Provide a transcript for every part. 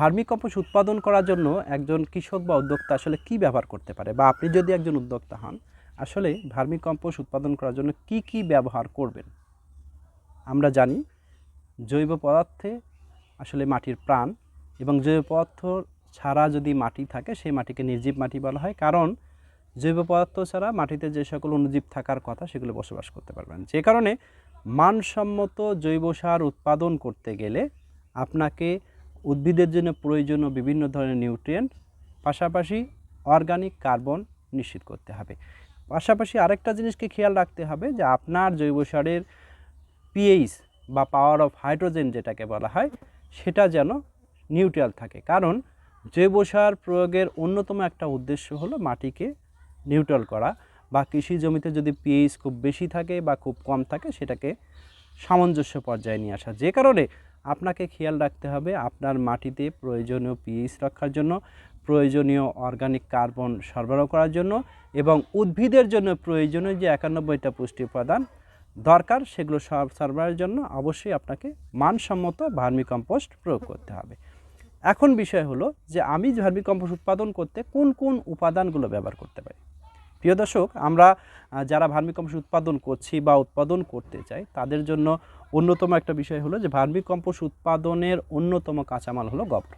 Vermi compost উৎপাদন করার জন্য একজন কৃষক বা উদ্যোক্তা আসলে কি ব্যবহার করতে পারে? বা আপনি যদি একজন উদ্যোক্তা হন, আসলে ভার্মি কম্পোস্ট উৎপাদন করার জন্য কি কি ব্যবহার করবেন? আমরা জানি জৈব পদার্থে আসলে মাটির প্রাণ এবং জৈব পদার্থ ছাড়া যদি মাটি থাকে, সেই মাটিকে নির্জীব মাটি বলা হয়। কারণ জৈব পদার্থ ছাড়া মাটিতে যে সকল অনুজীব থাকার কথা, সেগুলো বসবাস করতে পারবেন। যে কারণে মানসম্মত জৈব সার উৎপাদন করতে গেলে আপনাকে উদ্ভিদের জন্য প্রয়োজনীয় বিভিন্ন ধরনের নিউট্রিয়েন্ট পাশাপাশি অর্গানিক কার্বন নিশ্চিত করতে হবে। পাশাপাশি আরেকটা জিনিসকে খেয়াল রাখতে হবে যে আপনার জৈব সারের পিএইচ বা পাওয়ার অফ হাইড্রোজেন যেটাকে বলা হয়, সেটা যেন নিউট্রাল থাকে। কারণ জৈব সার প্রয়োগের অন্যতম একটা উদ্দেশ্য হলো মাটিকে নিউট্রাল করা বা কৃষি জমিতে যদি পিএইচ খুব বেশি থাকে বা খুব কম থাকে, সেটাকে সামঞ্জস্য পর্যায়ে নিয়ে আসা। যে কারণে আপনাকে খেয়াল রাখতে হবে আপনার মাটিতে প্রয়োজনীয় পিএইচ রক্ষার জন্য, প্রয়োজনীয় অর্গানিক কার্বন সরবরাহ করার জন্য এবং উদ্ভিদের জন্য প্রয়োজনীয় যে একানব্বইটা পুষ্টি উপাদান দরকার সেগুলো সব সরবরাহের জন্য অবশ্যই আপনাকে মানসম্মত ভার্মি কম্পোস্ট প্রয়োগ করতে হবে। এখন বিষয় হলো যে আমি ভার্মি কম্পোস্ট উৎপাদন করতে কোন কোন উপাদানগুলো ব্যবহার করতে পারি। প্রিয় দর্শক, আমরা যারা ভার্মি কম্পোস্ট উৎপাদন করছি বা উৎপাদন করতে চাই তাদের জন্য অন্যতম একটা বিষয় হলো যে ভার্মি কম্পোস্ট উৎপাদনের অন্যতম কাঁচামাল হলো গোবর।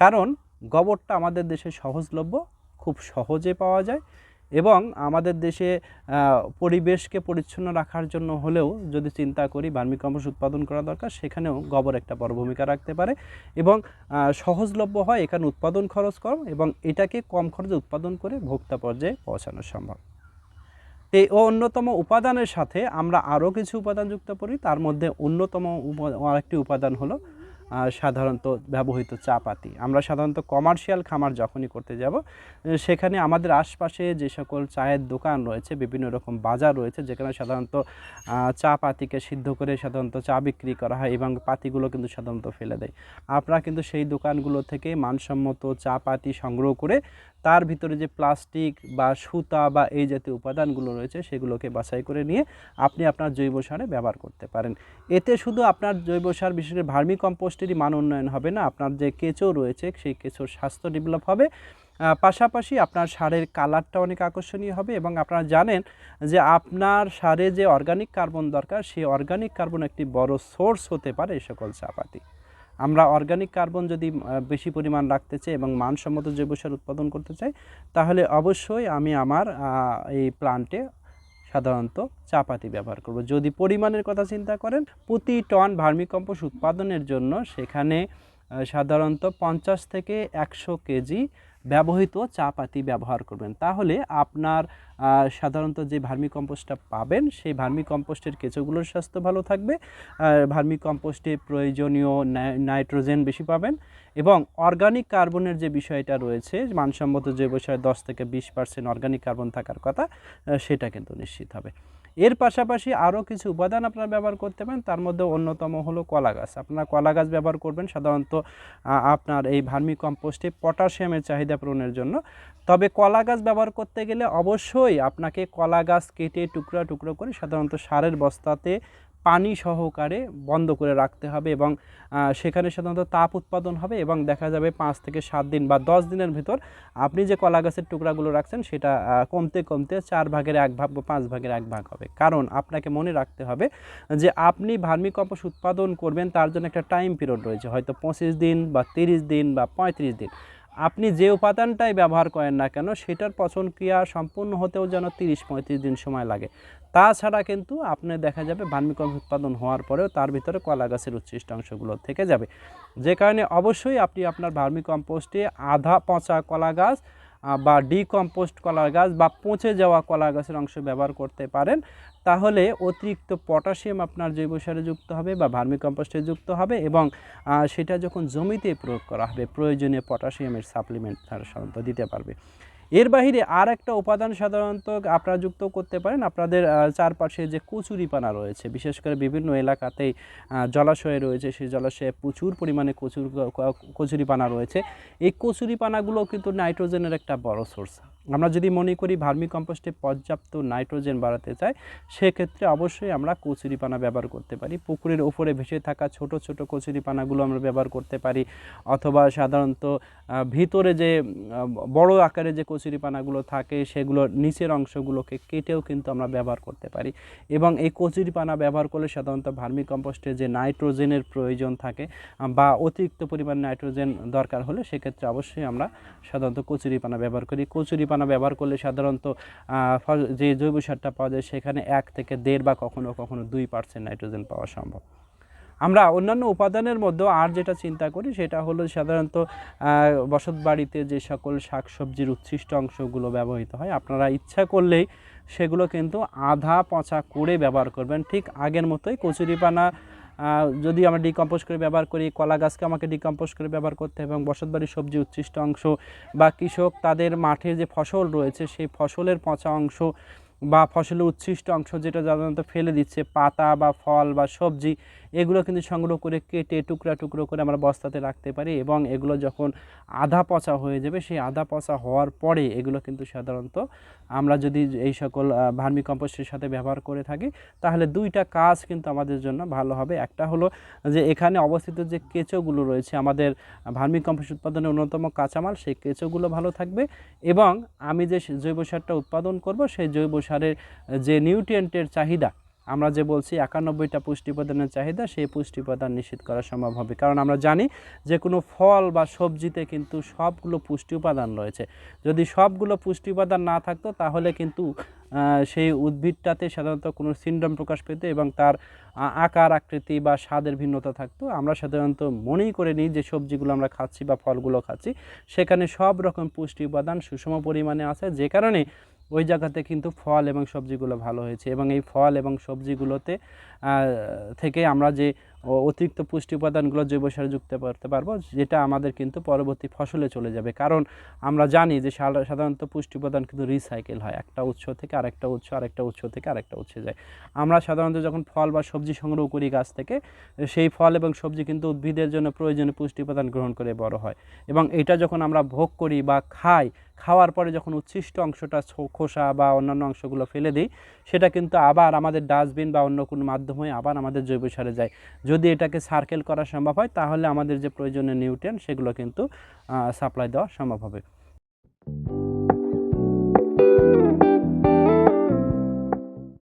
কারণ গোবরটা আমাদের দেশে সহজলভ্য, খুব সহজে পাওয়া যায় এবং আমাদের দেশে পরিবেশকে পরিচ্ছন্ন রাখার জন্য হলেও যদি চিন্তা করি ভার্মি কম্পোস্ট উৎপাদন করা দরকার, সেখানেও গোবর একটা বড় ভূমিকা রাখতে পারে এবং সহজলভ্য হয় এখানে উৎপাদন খরচ কম এবং এটাকে কম খরচে উৎপাদন করে ভোক্তা পর্যায়ে পৌঁছানো সম্ভব। এই অন্যতম উপাদানের সাথে আমরা আরও কিছু উপাদান যুক্ত করি। তার মধ্যে অন্যতম আরেকটি উপাদান হলো সাধারণত ব্যবহৃত চা পাতি আমরা সাধারণত কমার্শিয়াল খামার যখনই করতে যাব সেখানে আমাদের আশপাশে যে সকল চায়ের দোকান রয়েছে, বিভিন্ন রকম বাজার রয়েছে, যেখানে সাধারণত চা পাতিকে সিদ্ধ করে সাধারণত চা বিক্রি করা হয় এবং পাতিগুলো কিন্তু সাধারণত ফেলে দেয়। আপনারা কিন্তু সেই দোকানগুলো থেকে মানসম্মত চা পাতি সংগ্রহ করে তার ভিতরে যে প্লাস্টিক বা সুতা বা এই জাতীয় উপাদানগুলো রয়েছে, সেগুলোকে বাছাই করে নিয়ে আপনি আপনার জৈব সারে ব্যবহার করতে পারেন। এতে শুধু আপনার জৈব সার, বিশেষ করে ভার্মি কম্পোস্টেরই মান উন্নয়ন হবে না, আপনার যে কেঁচো রয়েছে, সেই কেঁচোর স্বাস্থ্য ডেভেলপ হবে। পাশাপাশি আপনার সারের কালারটা অনেক আকর্ষণীয় হবে এবং আপনারা জানেন যে আপনার সারে যে অর্গানিক কার্বন দরকার, সেই অর্গানিক কার্বন একটি বড় সোর্স হতে পারে এই সকল চাপাতি। আমরা অর্গানিক কার্বন যদি বেশি পরিমাণ রাখতে চাই এবং মানসম্মত জৈব সার উৎপাদন করতে চাই, তাহলে অবশ্যই আমি আমার এই প্লান্টে সাধারণত চাপাতি ব্যবহার করব। যদি পরিমাণের কথা চিন্তা করেন, প্রতি টন ভার্মিকম্পোস্ট উৎপাদনের জন্য সেখানে সাধারণত পঞ্চাশ থেকে একশো কেজি ব্যবহৃত চা পাতি ব্যবহার করবেন। তাহলে আপনার সাধারণত যে ভার্মি কম্পোস্টটা পাবেন, সেই ভার্মি কম্পোস্টের কেঁচোগুলোর স্বাস্থ্য ভালো থাকবে। ভার্মি কম্পোস্টে প্রয়োজনীয় নাইট্রোজেন বেশি পাবেন এবং অর্গানিক কার্বনের যে বিষয়টা রয়েছে, মানসম্মত জৈব সারে দশ থেকে বিশ পার্সেন্ট অর্গানিক কার্বন থাকার কথা সেটা কিন্তু নিশ্চিত হবে। এর পাশাপাশি আরও কিছু উপাদান আপনারা ব্যবহার করতে পারেন। তার মধ্যে অন্যতম হলো কলা গাছ আপনারা কলা গাছ ব্যবহার করবেন সাধারণত আপনার এই ভার্মি কম্পোস্টে পটাশিয়ামের চাহিদা পূরণের জন্য। তবে কলা গাছ ব্যবহার করতে গেলে অবশ্যই আপনাকে কলা গাছ কেটে টুকরা টুকরো করে সাধারণত সারের বস্তাতে পানি সহকারে বন্ধ করে রাখতে হবে এবং সেখানে সাধারণত তাপ উৎপাদন হবে এবং দেখা যাবে পাঁচ থেকে সাত দিন বা দশ দিনের ভিতর আপনি যে কলা গাছের টুকরাগুলো রাখছেন সেটা কমতে কমতে চার ভাগের এক ভাগ বা পাঁচ ভাগের এক ভাগ হবে। কারণ আপনাকে মনে রাখতে হবে যে আপনি ভার্মি কম্পোস্ট উৎপাদন করবেন তার জন্য একটা টাইম পিরিয়ড রয়েছে। হয়তো পঁচিশ দিন বা তিরিশ দিন বা পঁয়ত্রিশ দিন। আপনি যে উপাদানটাই ব্যবহার করেন না কেন, সেটার পচন ক্রিয়া সম্পূর্ণ হতেও যেন তিরিশ পঁয়ত্রিশ দিন সময় লাগে। তাছাড়া কিন্তু আপনি দেখা যাবে ভার্মিকম্পোস্ট উৎপাদন হওয়ার পরেও তার ভিতরে কলা গাছের উচ্ছিষ্ট অংশগুলো থেকে যাবে। যে কারণে অবশ্যই আপনি আপনার ভার্মিকম্পোস্টে আধা পচা কলা গাছ বা ডিকম্পোস্ট কলা গাছ, বা পচে যাওয়া কলা গাছের অংশ ব্যবহার করতে পারেন। তাহলে অতিরিক্ত পটাশিয়াম আপনার জৈব সারে যুক্ত হবে বা ভার্মিকম্পোস্টে যুক্ত হবে এবং সেটা যখন জমিতে প্রয়োগ করা হবে, প্রয়োজনীয় পটাশিয়ামের সাপ্লিমেন্ট তারা সাধারণত দিতে পারবে। এর বাহিরে আর একটা উপাদান সাধারণত আপনারা যুক্ত করতে পারেন, আপনাদের চারপাশে যে কচুরিপানা রয়েছে, বিশেষ করে বিভিন্ন এলাকাতেই জলাশয় রয়েছে, সেই জলাশয়ে প্রচুর পরিমাণে কচুর কচুরিপানা রয়েছে। এই কচুরিপানাগুলো কিন্তু নাইট্রোজেনের একটা বড় সোর্স আমরা যদি মনে করি ভার্মি কম্পোস্টে পর্যাপ্ত নাইট্রোজেন বাড়াতে চাই, সেক্ষেত্রে অবশ্যই আমরা কচুরিপানা ব্যবহার করতে পারি। পুকুরের ওপরে ভেসে থাকা ছোট ছোট কচুরিপানাগুলো আমরা ব্যবহার করতে পারি। অথবা সাধারণত ভিতরে যে বড় আকারে যে কচুরিপানাগুলো থাকে সেগুলোর নিচের অংশগুলোকে কেটেও কিন্তু আমরা ব্যবহার করতে পারি। এবং এই কচুরিপানা ব্যবহার করলে সাধারণত ভার্মি কম্পোস্টে যে নাইট্রোজেনের প্রয়োজন থাকে, বা অতিরিক্ত পরিমাণ নাইট্রোজেন দরকার হলে সেক্ষেত্রে অবশ্যই আমরা সাধারণত কচুরিপানা ব্যবহার করি। কচুরিপানা ব্যবহার করলে সাধারণত যে জৈব সারটা পাওয়া যায় সেখানে এক থেকে দেড় বা কখনো কখনো দুই পার্সেন্ট নাইট্রোজেন পাওয়া সম্ভব। আমরা অন্যান্য উপাদানের মধ্যেও আর যেটা চিন্তা করি সেটা হলো সাধারণত বসত বাড়িতে যে সকল শাকসবজির উচ্ছিষ্ট অংশগুলো ব্যবহৃত হয়, আপনারা ইচ্ছা করলেই সেগুলো কিন্তু আধা পচা করে ব্যবহার করবেন, ঠিক আগের মতোই কচুরিপানা যদি আমরা ডিকম্পোজ করে ব্যবহার করি, কলা গাছকে আমাকে ডিকম্পোজ করে ব্যবহার করতে হবে এবং বসতবাড়ির সবজি উচ্ছিষ্ট অংশ বা কৃষক তাদের মাঠে যে ফসল রয়েছে, সেই ফসলের পচা অংশ বা ফসলের উচ্ছিষ্ট অংশ যেটা সাধারণত ফেলে দিচ্ছে, পাতা বা ফল বা সবজি এগুলো কিন্তু সংগ্রহ করে কেটে টুকরা টুকরো করে আমরা বস্তাতে রাখতে পারি এবং এগুলো যখন আধা পচা হয়ে যাবে, সেই আধা পচা হওয়ার পরে এগুলো কিন্তু সাধারণত আমরা যদি এই সকল ভার্মি কম্পোস্টের সাথে ব্যবহার করে থাকি, তাহলে দুইটা কাজ কিন্তু আমাদের জন্য ভালো হবে। একটা হলো যে এখানে অবস্থিত যে কেঁচোগুলো রয়েছে, আমাদের ভার্মি কম্পোস্ট উৎপাদনের অন্যতম কাঁচামাল, সেই কেঁচোগুলো ভালো থাকবে এবং আমি যে জৈব সারটা উৎপাদন করব, সেই জৈব সারের যে নিউট্রিয়েন্টের চাহিদা আমরা যে বলছি একানব্বইটা পুষ্টি উপাদানের চাহিদা, সেই পুষ্টি উপাদান নিশ্চিত করা সম্ভব হবে। কারণ আমরা জানি যে কোনো ফল বা সবজিতে কিন্তু সবগুলো পুষ্টি উপাদান রয়েছে। যদি সবগুলো পুষ্টি উপাদান না থাকতো, তাহলে কিন্তু সেই উদ্ভিদটাতে সাধারণত কোনো সিন্ড্রোম প্রকাশ পেত এবং তার আকার, আকৃতি বা স্বাদের ভিন্নতা থাকতো। আমরা সাধারণত মনেই করে নিই যে সবজিগুলো আমরা খাচ্ছি বা ফলগুলো খাচ্ছি, সেখানে সব রকম পুষ্টি উপাদান সুষম পরিমাণে আছে। যে কারণে ওই জায়গাতে কিন্তু ফল এবং সবজিগুলো ভালো হয়েছে এবং এই ফল এবং সবজিগুলোতে থেকে আমরা যে অতিরিক্ত পুষ্টি উপাদানগুলো জৈব সারে যুক্ত করতে পারব, যেটা আমাদের কিন্তু পরবর্তী ফসলে চলে যাবে। কারণ আমরা জানি যে সাধারণত পুষ্টি উপাদান কিন্তু রিসাইকেল হয়। একটা উৎস থেকে আরেকটা উৎস আরেকটা উৎস থেকে আরেকটা উৎসে যায়। আমরা সাধারণত যখন ফল বা সবজি সংগ্রহ করি গাছ থেকে, সেই ফল এবং সবজি কিন্তু উদ্ভিদের জন্য প্রয়োজনীয় পুষ্টি উপাদান গ্রহণ করে বড় হয়। এবং এটা যখন আমরা ভোগ করি বা খাই, খাওয়ার পরে যখন উচ্ছিষ্ট অংশটা খোসা বা অন্যান্য অংশগুলো ফেলে দিই, সেটা কিন্তু আবার আমাদের ডাস্টবিন বা অন্য কোনো মাধ্যমে আবার আমাদের জৈব সারে যায়। যদি এটাকে সার্কেল করা সম্ভব হয়, তাহলে আমাদের যে প্রয়োজনীয় নিউট্রিয়েন্ট সেগুলো কিন্তু সাপ্লাই দেওয়া সম্ভব হবে।